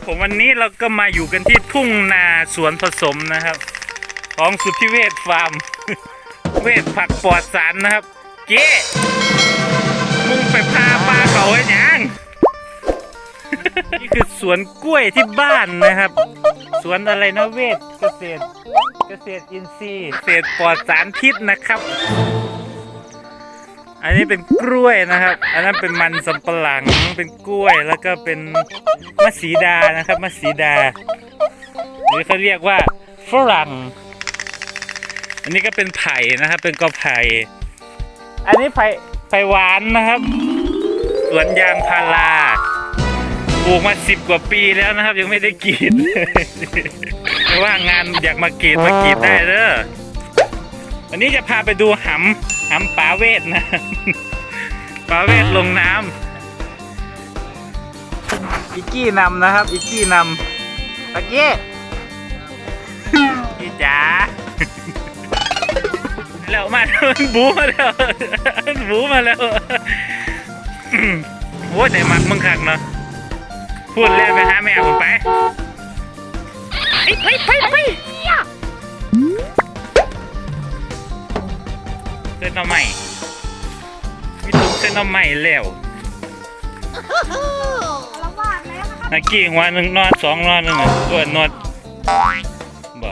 ครับผมวันนี้เราก็มาอยู่กันที่ทุ่งนาสวนผสมนะครับ ของสุทธิเวชฟาร์ม เวชผักปลอดสารนะครับเก๊มึงไปพาปลาเขาไอ้ยังนี่คือสวนกล้วยที่บ้านนะครับ สวนอะไรนะเวชเกษตร เกษตรอินทรีย์เกษตรปลอดสารพิษนะครับ อันนี้เป็นกล้วยนะครับ อันนั้นเป็นมันสำปะหลัง เป็นกล้วย แล้วก็เป็นมะสีดานะครับมะสีดา หรือเขาเรียกว่าฝรั่ง อันนี้ก็เป็นไผ่นะครับ เป็นกอไผ่ อันนี้ไผ่ไผ่หวานนะครับสวนยางพาราปลูกมาสิบกว่าปีแล้วนะครับ ยังไม่ได้กรีดว่างานอยากมากรีดมากรีดได้เด้อวันนี้จะพาไปดูหำ หำปลาเวทนะปลาเวทลงน้ำอีกกี้นำนะครับอีกกี้นำตะเกียพี่จ๋าแล้วมามันบูมาแล้วมันบูมาแล้วโอ้ยแต่มักมึงคักเนาะพูดแล้วไปหาแม่ผมไปไปไปไป เส้นหน้ำใหม่มีทุกเส้นหน้ำใหม่แล้วละวาดแล้วนะครับนักกี้หัวหนึ่งนอนสองนอนหนึ่งอะตัวนอนบ่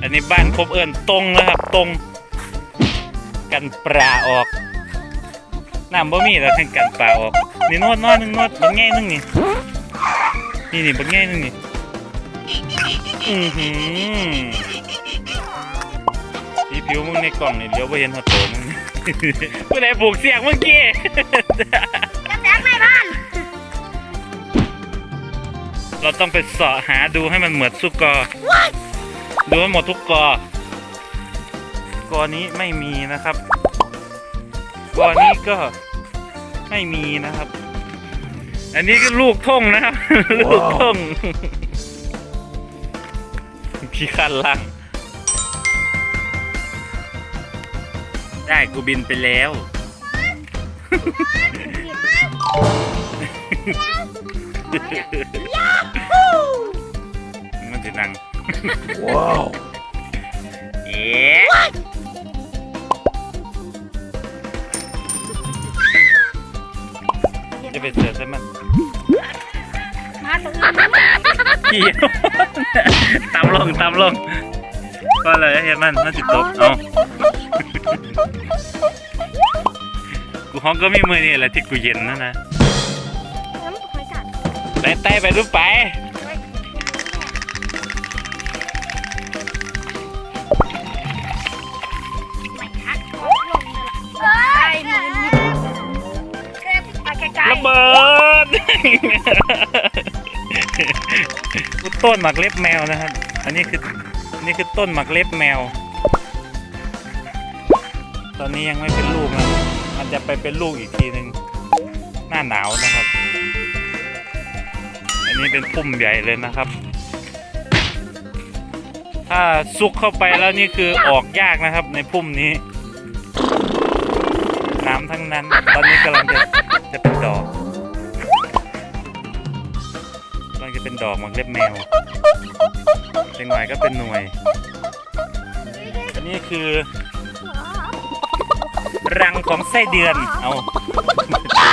อันนี้บ้านครบเอิญตรงนะครับ ตรง กันปลาออกน้ำบ่มีแล้วให้กันปลาออกนี่นวดนอนหนึ่งนวดบางแง่หนึงนี่นี่นี่บางแง่หนึงนี่อือหือสี ผิวมึงในกล่องนี่เดี๋ยวบ่เห็นหัวโตมึงผู้ใดผูกเสียงเมื่อกี้จะแตกไม่บ้านเราต้องไปเสาะหาดูให้มันเหมือนสุกอ ดูให้หมดทุกกอ กอนี้ไม่มีนะครับ กอนี้ก็ไม่มีนะครับ อันนี้ก็ลูกท่งนะครับ ลูกท่งขี้คันลัง ได้กูบินไปแล้ว มันจะดัง ว้าว เอ๊ะจะไปเสือใช่ไหมยมาตรงนี้ขี้ตามลงตามลงก็เลยเห็นมันมันสิตกเอา กูห้องก็มีมือนี่แหละที่กูเย็นนะนะน้ำหอยกัดไปไต้ไปรูปไป ไม่ทักลงเลยล่ะไอ้มือนิดเก็บไปไกลระเบิดกูต้นหมักเล็บแมวนะครับ อันนี้คืออันนี้คือต้นหมักเล็บแมว ตอนนี้ยังไม่เป็นลูกนะมันจะไปเป็นลูกอีกทีหนึ่งหน้าหนาวนะครับ อันนี้เป็นพุ่มใหญ่เลยนะครับ ถ้าซุกเข้าไปแล้วนี่คือออกยากนะครับ ในพุ่มนี้ น้ำทั้งนั้น ตอนนี้กำลังจะจะเป็นดอกกำลังจะเป็นดอกมักเล็บแมวเป็นหน่อยก็เป็นหน่วย อันนี้คือ รังของไส้เดือน เอา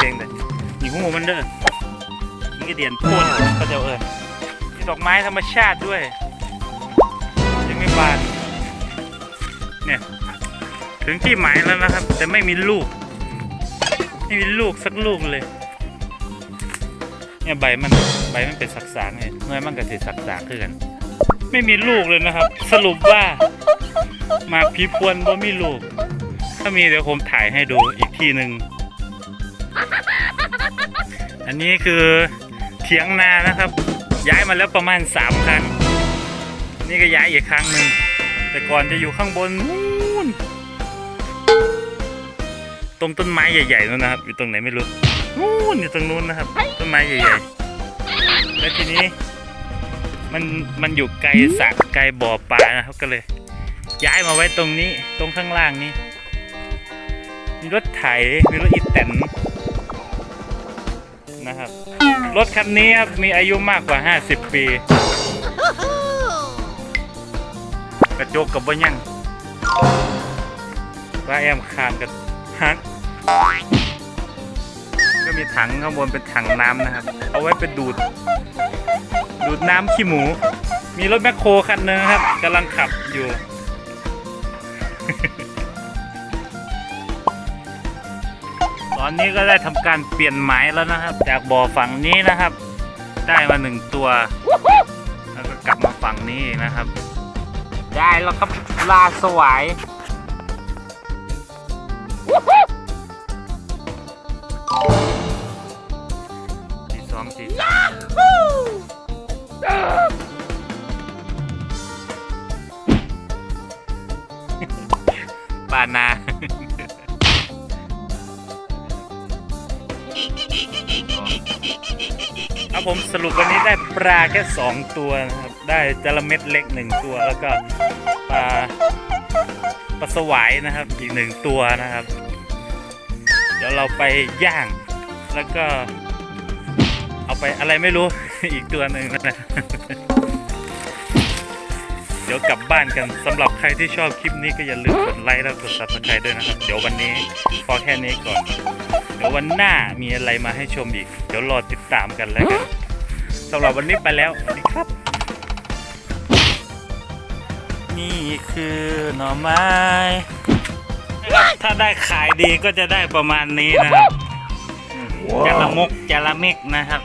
เองเลยนี่หูมันเด้อนี่ก็เดียนพ่นก็จะเอิญมีดอกไม้ธรรมชาติด้วย ยังไม่บาน เนี่ย ถึงที่หมายแล้วนะครับ แต่ไม่มีลูก ไม่มีลูกสักลูกเลย เนี่ยใบมันใบมันเป็นสักสางไงเมื่อมันก็สิสักสางคือกัน ไม่มีลูกเลยนะครับ สรุปว่าหมากผีพวนบ่มีลูก ถ้ามีเดี๋ยวผมถ่ายให้ดูอีกทีหนึ่ง อันนี้คือเถียงนานะครับ ย้ายมาแล้วประมาณสามครั้ง นี่ก็ย้ายอีกครั้งหนึ่ง แต่ก่อนจะอยู่ข้างบนนู้นตรงต้นไม้ใหญ่ๆนู้นนะครับ อยู่ตรงไหนไม่รู้นู้นอยู่ตรงนู้นนะครับ ต้นไม้ใหญ่ๆ แล้วทีนี้มันมันอยู่ไกลสระไกลบ่อปลานะครับก็เลย ย้ายมาไว้ตรงนี้ตรงข้างล่างนี้ มีรถไถ มีรถอีแตนนะครับ รถคันนี้ครับมีอายุมากกว่า 50 ปี กระจกกับบ่ยังว่าแอมคานกับฮักก็มีถังข้างบนเป็นถังน้ำนะครับ เอาไว้เป็นดูด ดูดน้ำขี้หมู มีรถแมคโครคันหนึงครับกำลังขับอยู่ อนนี้ก็ได้ทำการเปลี่ยนหมายแล้วนะครับ จากบ่อฝั่งนี้นะครับ ได้มาหนึ่งตัว แล้วก็กลับมาฝั่งนี้นะครับ ได้แล้วครับลาสวายสี่สองสี่สามปานา ครับผมสรุปวันนี้ได้ปลาแค่ 2 ตัวนะครับ ได้จระเม็ดเล็ก 1 ตัว แล้วก็ปลาปลาสวายนะครับ อีกหนึ่งตัวนะครับ เดี๋ยวเราไปย่าง แล้วก็ เอาไปอะไรไม่รู้ อีกตัวหนึ่งนะ เดี๋ยวกลับบ้านกันสำหรับใครที่ชอบคลิปนี้ก็อย่าลืมกดไลค์และกด subscribe ด้วยนะครับ เดี๋ยววันนี้พอแค่นี้ก่อน เดี๋ยววันหน้ามีอะไรมาให้ชมอีก เดี๋ยวรอติดตามกันแล้วกันสำหรับวันนี้ไปแล้วสวัสดีครับ นี่คือหน่อไม้นะครับถ้าได้ขายดีก็จะได้ประมาณนี้นะครับจาละมกจาละเมกนะครับ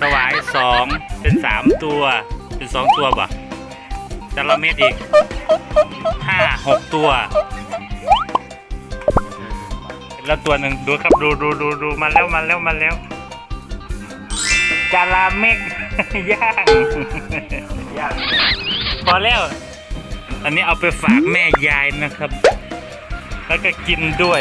สวายสอง เป็นสามตัว เป็นสองตัวป่จาละเม็ดอีกห้าหกตัว แล้วตัวหนึ่งดูครับดูดูดูดูมาแล้วมาแล้วมาแล้วจาราเมกย่างย่างพอแล้ว อันนี้เอาไปฝากแม่ยายนะครับ แล้วก็กินด้วย